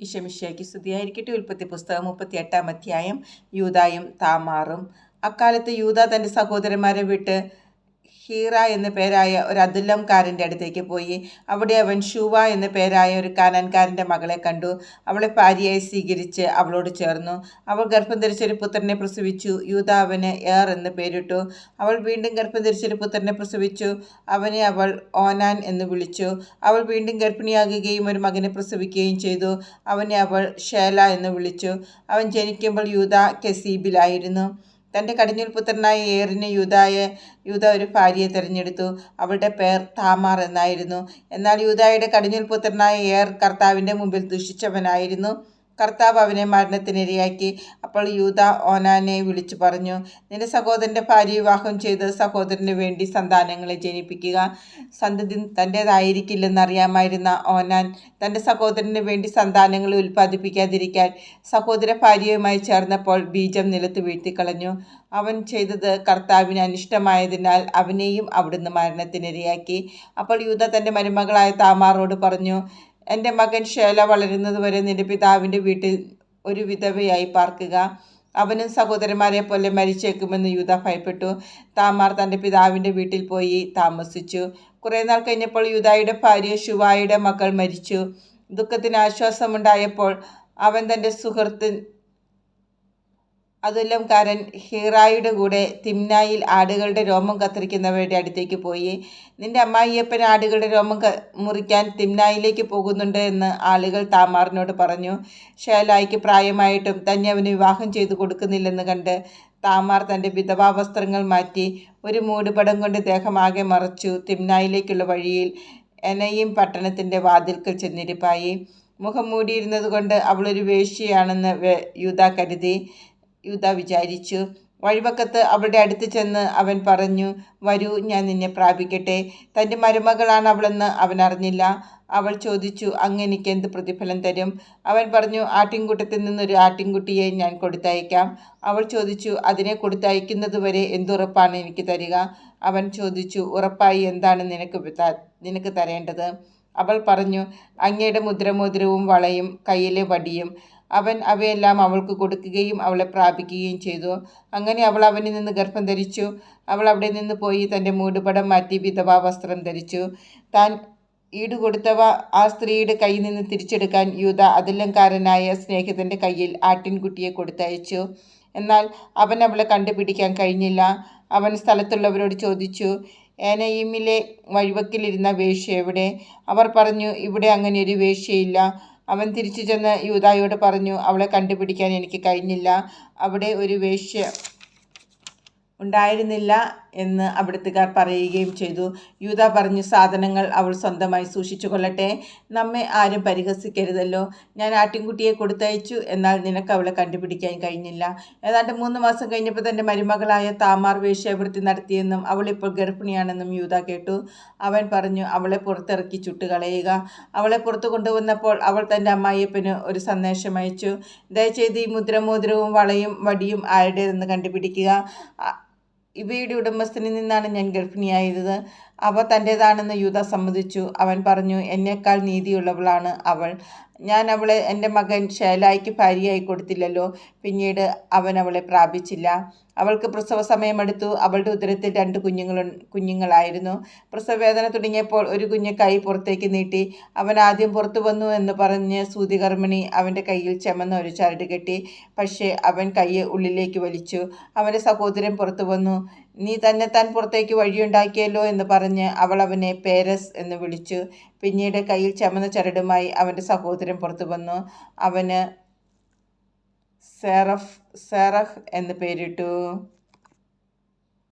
ഇഷമിഷയ്ക്ക് സ്തുതിയായിരിക്കട്ടെ. ഉൽപ്പത്തി പുസ്തകം മുപ്പത്തി എട്ടാം അധ്യായം. യൂതായും താമാറും. അക്കാലത്ത് യൂത തന്റെ സഹോദരന്മാരെ വിട്ട് ഹീറ എന്ന പേരായ ഒരു അതുല്ലംകാരന്റെ അടുത്തേക്ക് പോയി. അവിടെ അവൻ ഷൂവ എന്ന പേരായ ഒരു കാനാൻകാരന്റെ മകളെ കണ്ടു. അവളെ ഭാര്യയായി സ്വീകരിച്ച് അവളോട് ചേർന്നു. അവൾ ഗർഭം ധരിച്ചൊരു പുത്രനെ പ്രസവിച്ചു. യൂത അവന് ഏർ എന്ന് പേരിട്ടു. അവൾ വീണ്ടും ഗർഭം ധരിച്ചൊരു പുത്രനെ പ്രസവിച്ചു. അവനെ അവൾ ഓനാൻ എന്ന് വിളിച്ചു. അവൾ വീണ്ടും ഗർഭിണിയാകുകയും ഒരു മകനെ പ്രസവിക്കുകയും ചെയ്തു. അവനെ അവൾ ഷേല എന്ന് വിളിച്ചു. അവൻ ജനിക്കുമ്പോൾ യൂത കെസീബിലായിരുന്നു. തന്റെ കടിഞ്ഞൂൽ പുത്രനായ ഏറിന് യൂതായെ യൂത ഒരു ഭാര്യയെ തിരഞ്ഞെടുത്തു. അവളുടെ പേർ താമാർ എന്നായിരുന്നു. എന്നാൽ യൂതായുടെ കടിഞ്ഞൂൽ പുത്രനായ ഏർ കർത്താവിന്റെ മുമ്പിൽ ദുഷിച്ചവനായിരുന്നു. കർത്താവ് അവനെ മരണത്തിനിരയാക്കി. അപ്പോൾ യൂത ഓനാനെ വിളിച്ചു പറഞ്ഞു നിന്റെ സഹോദരന്റെ ഭാര്യ വിവാഹം ചെയ്ത് സഹോദരന് വേണ്ടി സന്താനങ്ങളെ ജനിപ്പിക്കുക. സന്തതി തന്റേതായിരിക്കില്ലെന്നറിയാമായിരുന്ന ഓനാൻ തന്റെ സഹോദരന് വേണ്ടി സന്താനങ്ങളെ ഉൽപ്പാദിപ്പിക്കാതിരിക്കാൻ സഹോദര ഭാര്യയുമായി ചേർന്നപ്പോൾ ബീജം നിലത്ത് വീഴ്ത്തിക്കളഞ്ഞു. അവൻ ചെയ്തത് കർത്താവിന് അനിഷ്ടമായതിനാൽ അവനെയും അവിടുന്ന് മരണത്തിനിരയാക്കി. അപ്പോൾ യൂത തന്റെ മരുമകളായ താമാറോട് പറഞ്ഞു എന്റെ മകൻ ശേല വളരുന്നതുവരെ നിന്റെ പിതാവിന്റെ വീട്ടിൽ ഒരു വിധവയായി പാർക്കുക. അവനും സഹോദരന്മാരെ പോലെ മരിച്ചേക്കുമെന്ന് യൂത ഭയപ്പെട്ടു. താമാർ തന്റെ പിതാവിന്റെ വീട്ടിൽ പോയി താമസിച്ചു. കുറേ നാൾ കഴിഞ്ഞപ്പോൾ യൂതായുടെ ഭാര്യ ശുവായുടെ മകൾ മരിച്ചു. ദുഃഖത്തിന് ആശ്വാസമുണ്ടായപ്പോൾ അവൻ തന്റെ സുഹൃത്ത് അതുല്ലംകാരൻ ഹീറായുടെ കൂടെ തിമ്നായിൽ ആടുകളുടെ രോമം കത്തിരിക്കുന്നവരുടെ അടുത്തേക്ക് പോയി. നിന്റെ അമ്മായിയപ്പൻ ആടുകളുടെ രോമം മുറിക്കാൻ തിമ്നായിലേക്ക് പോകുന്നുണ്ട് എന്ന് ആളുകൾ താമാറിനോട് പറഞ്ഞു. ഷേലായിക്ക് പ്രായമായിട്ടും തന്നെ അവന് വിവാഹം ചെയ്തു കൊടുക്കുന്നില്ലെന്ന് കണ്ട് താമാർ തന്റെ വിധവാ വസ്ത്രങ്ങൾ മാറ്റി ഒരു മൂടുപടം കൊണ്ട് ദേഹം ആകെ മറച്ചു തിമ്നായിലേക്കുള്ള വഴിയിൽ എനയും പട്ടണത്തിന്റെ വാതിൽക്കൽ ചെന്നിരിപ്പായി. മുഖം മൂടിയിരുന്നത് കൊണ്ട് അവളൊരു വേശ്യയാണെന്ന് യൂത കരുതി. യൂത വിചാരിച്ചു. വഴിവക്കത്ത് അവളുടെ അടുത്ത് ചെന്ന് അവൻ പറഞ്ഞു വരൂ ഞാൻ നിന്നെ പ്രാപിക്കട്ടെ. തന്റെ മരുമകളാണ് അവളെന്ന് അവൻ അറിഞ്ഞില്ല. അവൾ ചോദിച്ചു അങ്ങ് എനിക്ക് എന്ത് പ്രതിഫലം തരും? അവൻ പറഞ്ഞു ആട്ടിൻകൂട്ടത്തിൽ നിന്നൊരു ആട്ടിൻകുട്ടിയെ ഞാൻ കൊടുത്തയക്കാം. അവൾ ചോദിച്ചു അതിനെ കൊടുത്തയക്കുന്നതുവരെ എന്തുറപ്പാണ് എനിക്ക് തരിക? അവൻ ചോദിച്ചു ഉറപ്പായി എന്താണ് നിനക്ക് നിനക്ക് തരേണ്ടത്? അവൾ പറഞ്ഞു അങ്ങയുടെ മുദ്രമോതിരവും വളയും കയ്യിലെ വടിയും. അവൻ അവയെല്ലാം അവൾക്ക് കൊടുക്കുകയും അവളെ പ്രാപിക്കുകയും ചെയ്തു. അങ്ങനെ അവൾ അവനിൽ നിന്ന് ഗർഭം ധരിച്ചു. അവൾ അവിടെ നിന്ന് പോയി തന്റെ മൂടുപടം മാറ്റി വിധവാ വസ്ത്രം ധരിച്ചു. താൻ ഈട് കൊടുത്തവ ആ സ്ത്രീയുടെ കയ്യിൽ നിന്ന് തിരിച്ചെടുക്കാൻ യൂത അതിലങ്കാരനായ സ്നേഹിതന്റെ കയ്യിൽ ആട്ടിൻകുട്ടിയെ കൊടുത്തയച്ചു. എന്നാൽ അവൻ അവളെ കണ്ടുപിടിക്കാൻ കഴിഞ്ഞില്ല. അവൻ സ്ഥലത്തുള്ളവരോട് ചോദിച്ചു ഏനയിമിലെ വഴിവക്കിലിരുന്ന വേഷ്യ എവിടെ? അവർ പറഞ്ഞു ഇവിടെ അങ്ങനെ ഒരു വേശ്യയില്ല അവൻ തിരിച്ചു ചെന്ന് യൂതായോട് പറഞ്ഞു അവളെ കണ്ടുപിടിക്കാൻ എനിക്ക് കഴിഞ്ഞില്ല. അവിടെ ഒരു വേശ്യ ഉണ്ടായിരുന്നില്ല. എന്ന് അവിടുത്തുകാർ പറയുകയും ചെയ്തു. യൂത പറഞ്ഞു സാധനങ്ങൾ അവൾ സ്വന്തമായി സൂക്ഷിച്ചു കൊള്ളട്ടെ നമ്മെ ആരും പരിഹസിക്കരുതല്ലോ. ഞാൻ ആട്ടിൻകുട്ടിയെ കൊടുത്തയച്ചു. എന്നാൽ നിനക്ക് അവളെ കണ്ടുപിടിക്കാൻ കഴിഞ്ഞില്ല. ഏതാണ്ട് മൂന്ന് മാസം കഴിഞ്ഞപ്പോൾ തന്റെ മരുമകളായ താമാർ വേശ്യാവൃത്തി നടത്തിയെന്നും അവൾ ഇപ്പോൾ ഗർഭിണിയാണെന്നും യൂത കേട്ടു. അവൻ പറഞ്ഞു അവളെ പുറത്തിറക്കി ചുട്ടുകളയുക. അവളെ പുറത്തു കൊണ്ടുവന്നപ്പോൾ അവൾ തന്റെ അമ്മായിയപ്പന് ഒരു സന്ദേശം അയച്ചു. ദയചെയ്ത് ഈ മുദ്രമോതിരവും വളയും വടിയും ആരുടേതെന്ന് കണ്ടുപിടിക്കുക. ഇവയുടെ ഉടമസ്ഥനിൽ നിന്നാണ് ഞാൻ ഗർഭിണിയായത്. അവ തന്റേതാണെന്ന് യൂത സമ്മതിച്ചു. അവൻ പറഞ്ഞു എന്നേക്കാൾ നീതിയുള്ളവളാണ് അവൾ. ഞാൻ അവളെ എന്റെ മകൻ ഷേലായിക്ക് ഭാര്യയായി കൊടുത്തില്ലല്ലോ. പിന്നീട് അവൻ അവളെ പ്രാപിച്ചില്ല. അവൾക്ക് പ്രസവ സമയമെടുത്തു. അവളുടെ ഉദരത്തിൽ രണ്ട് കുഞ്ഞുങ്ങൾ കുഞ്ഞുങ്ങളായിരുന്നു. പ്രസവവേദന തുടങ്ങിയപ്പോൾ ഒരു കുഞ്ഞ് കൈ പുറത്തേക്ക് നീട്ടി അവൻ ആദ്യം പുറത്തു വന്നു എന്ന് പറഞ്ഞ് സൂതികർമ്മിണി അവന്റെ കയ്യിൽ ചെമന്ന ഒരു ചരട് കെട്ടി പക്ഷേ അവൻ കൈയെ ഉള്ളിലേക്ക് വലിച്ചു. അവന്റെ സഹോദരൻ പുറത്തു വന്നു. നീ തന്നെ താൻ പുറത്തേക്ക് വഴിയുണ്ടാക്കിയല്ലോ എന്ന് പറഞ്ഞ് അവൾ അവനെ പേരസ് എന്ന് വിളിച്ചു. പിന്നീട് കയ്യിൽ ചമന്ന ചരടുമായി അവന്റെ സഹോദരൻ പുറത്തു വന്നു. അവന് സെറഫ് സെറഹ് എന്ന് പേരിട്ടു.